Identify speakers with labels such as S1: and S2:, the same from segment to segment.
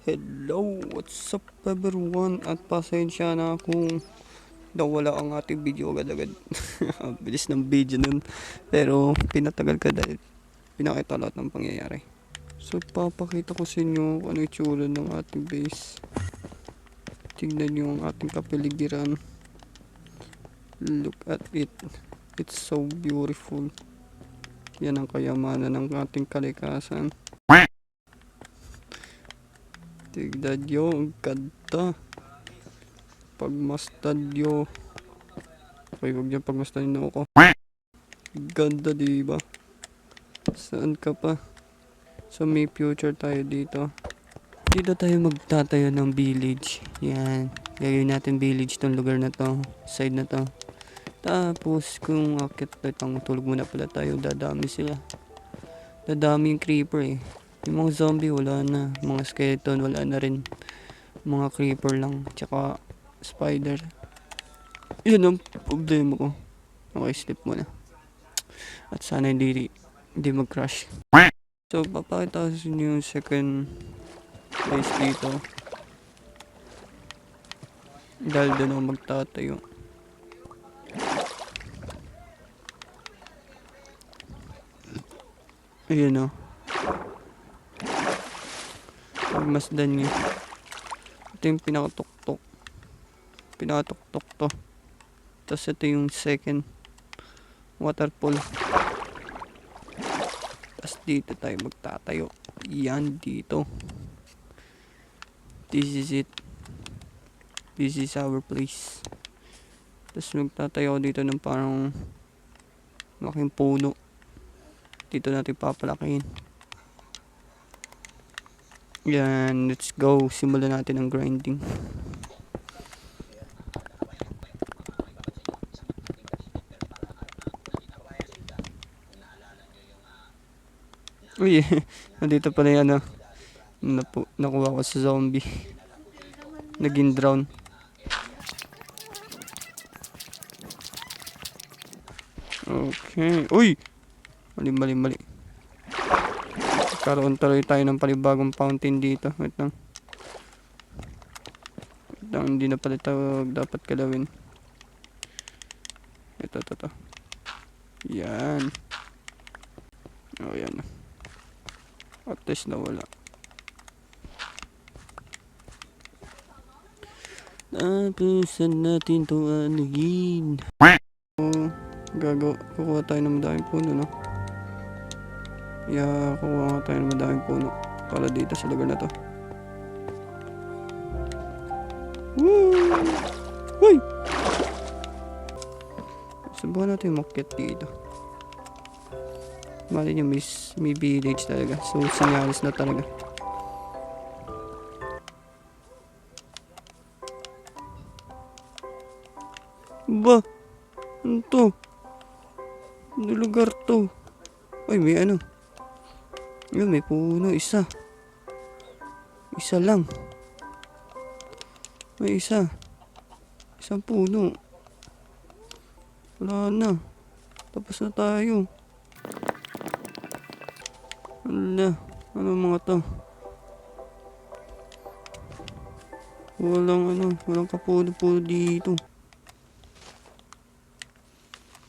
S1: Hello, what's up everyone? At pasensya na kung nawala ang ating video agad-agad. Bilis ng video nun. Pero pinatagal ka dahil pinakita lahat ng pangyayari. So papakita ko sa inyo kung ano yung tsura ng ating base. Tingnan nyo ang ating kapaligiran. Look at it. It's so beautiful. Yan ang kayamanan ng ating kalikasan. Tignan nyo, ang ganda. Pagmastad nyo. Okay, huwag niyo pagmasdan nyo ako. Ganda, diba? Saan ka pa? So, may future tayo dito. Dito tayo magtatayo ng village. Yan. Gagawin natin village tong lugar na to. Side na to. Tapos, kung akit na itong tulog muna pala tayo, dadami sila. Dadami yung creeper eh. Yung mga zombie, wala na. Mga skeleton, wala na rin. Mga creeper lang. Tsaka, spider. Yun ang problema ko. Okay, sleep muna. At sana hindi, hindi mag-crash. So, papakita ko sa inyo yung second place dito. Dahil doon ako magtatayo. Ayun o. Pagmasdan niya. Ito yung pinakatuktok. Pinakatuktok to. Tapos ito yung second waterfall. Tapos dito tayo magtatayo. Yan dito. This is it. This is our place. Tapos magtatayo dito ng parang malaking puno. Dito natin papalakihin. Yan, let's go. Simulan natin ang grinding. Uy, nandito pala yan ah. Napu nakuha ko sa zombie. Naging drown. Okay. Uy! Mali, mali, mali. Karoon tuloy tayo ng palibagong fountain dito. Wait lang. Wait lang, hindi na pala ito dapat kalawin. Ito, ito, ito. Yan. Oh, yan. At least nawala. Tapusan natin to anugin. Oh, gagawa, kukuha tayo ng madaming puno, no? Yeah, kukuha nga tayo ng madaming puno para dito sa lugar na to. Woo! Uy! Subukan natin umakyat dito. Mali nyo, may, may village talaga. So, sinyalis na talaga. Ba? Ano to? Ano lugar to? Ay, may ano. Yun, may puno. Isa. Isa lang. May isa. Isang puno. Wala na. Tapos na tayo. Ala, ano mga to? Walang ano, walang kapuno-puno dito.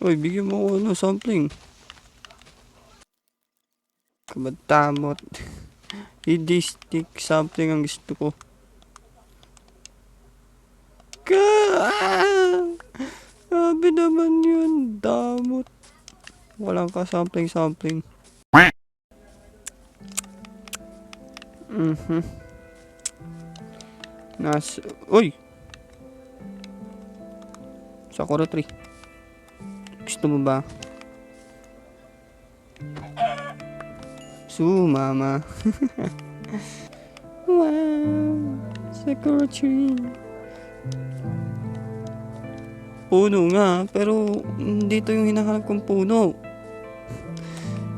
S1: Oy, bigyan mo ako ano, sampling. Kabatamot. Hindi stick sampling ang gusto ko. Ka! Sabi naman yun, damot. Walang ka sampling-sampling. Mhm. Nas... Uy! Sakura tree. Gusto mo ba? Sumama. wow. Sakura tree. Puno nga, pero dito yung hinahanap kong puno.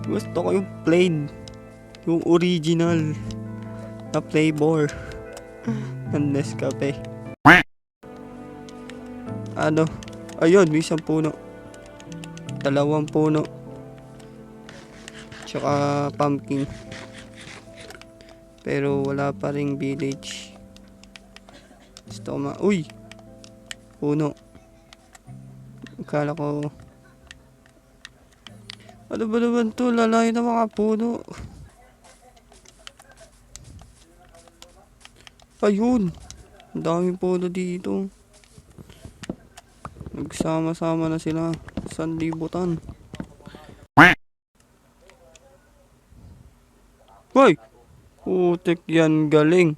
S1: Gusto ko yung plain. Yung original na flavor ng Nescafe. Ano? Ayun, may isang puno. Dalawang puno. Tsaka pumpkin. Pero wala pa ring village. Gusto ko ma... Uy! Puno. Akala ko... Ano ba naman to? Lalayo na mga puno. Ayun! Ang daming puno dito. Nagsama-sama na sila. Sanlibutan. Hoy! Putik yan galing.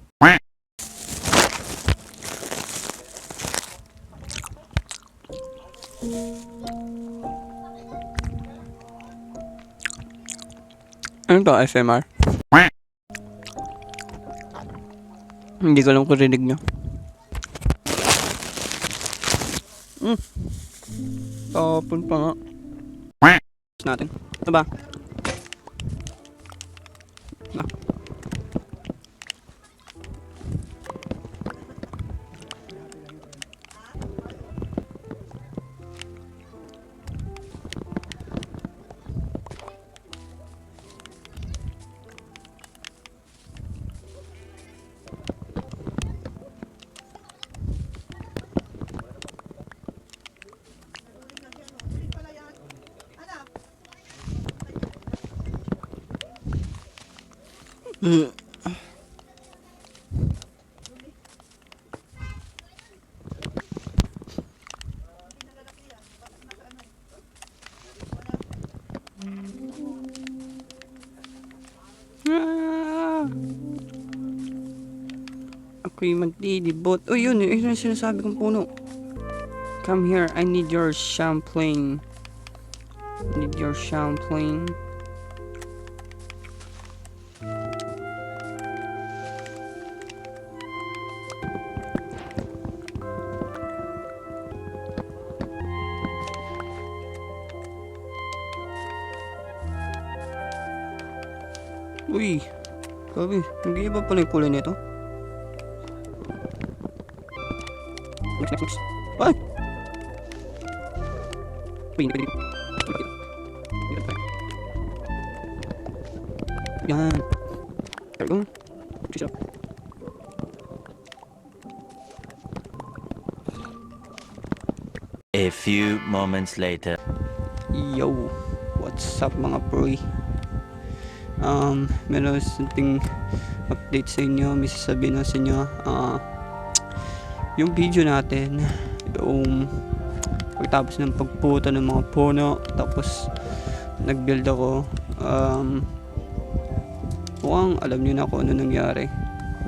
S1: Ano to, SMR? Hindi ko alam kung rinig nyo. Hmm. Tapon pa nga. natin. Ano ba? Ah! Ako'y magdidibot. Uy, yun. Yun yung sinasabi kong puno. Come here. I need your champlain. I need your champlain. Uy, grabe, nag-iiba pala yung kulay nito. Next, next, next. Ay! Uy, hindi pwede. Hindi. Yan. There we go. Cheese up.
S2: A few moments later.
S1: Yo, what's up mga proy? Um, meron something update sa inyo, may sasabihin na sa inyo. Ah, yung video natin, yung pagtapos ng pagputa ng mga puno, tapos nag-build ako. Um, mukhang alam niyo na kung ano nangyari.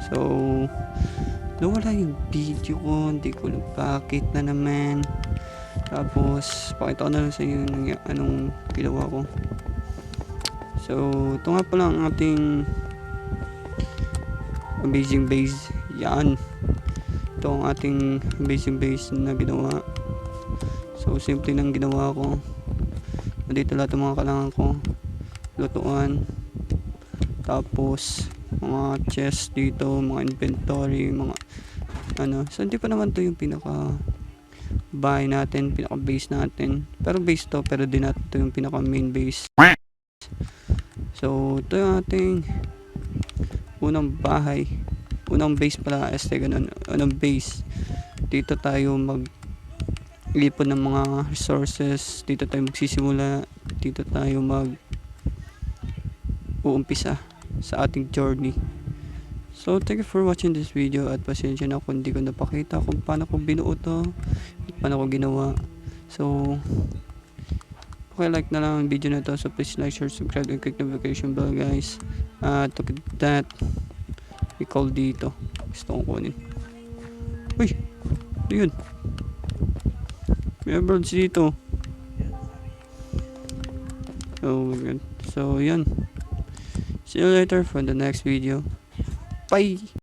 S1: So, nawala yung video ko, hindi ko alam bakit na naman. Tapos, pakita ko na lang sa inyo yung anong ginawa ko. So, ito nga pala ang ating amazing base. Yan. Ito ang ating amazing base na ginawa. So, simple lang ginawa ko. Nandito lahat ng mga kailangan ko. Lutuan. Tapos, mga chest dito, mga inventory, mga ano. So, hindi pa naman to yung pinaka bahay natin, pinaka base natin. Pero base to, pero di natin to yung pinaka main base. So, ito yung ating unang bahay. Unang base pala, este ganun. Unang base. Dito tayo mag lipon ng mga resources. Dito tayo magsisimula. Dito tayo mag uumpisa sa ating journey. So, thank you for watching this video at pasensya na kung hindi ko napakita kung paano ko binuo to paano ko ginawa. So, okay, like na lang ang video na to. So, please like, share, subscribe, and click notification bell, guys. At look at that. We call dito. Gusto kong kunin. Uy! Ano yun? May birds dito. Oh my god. So, yan. See you later for the next video. Bye!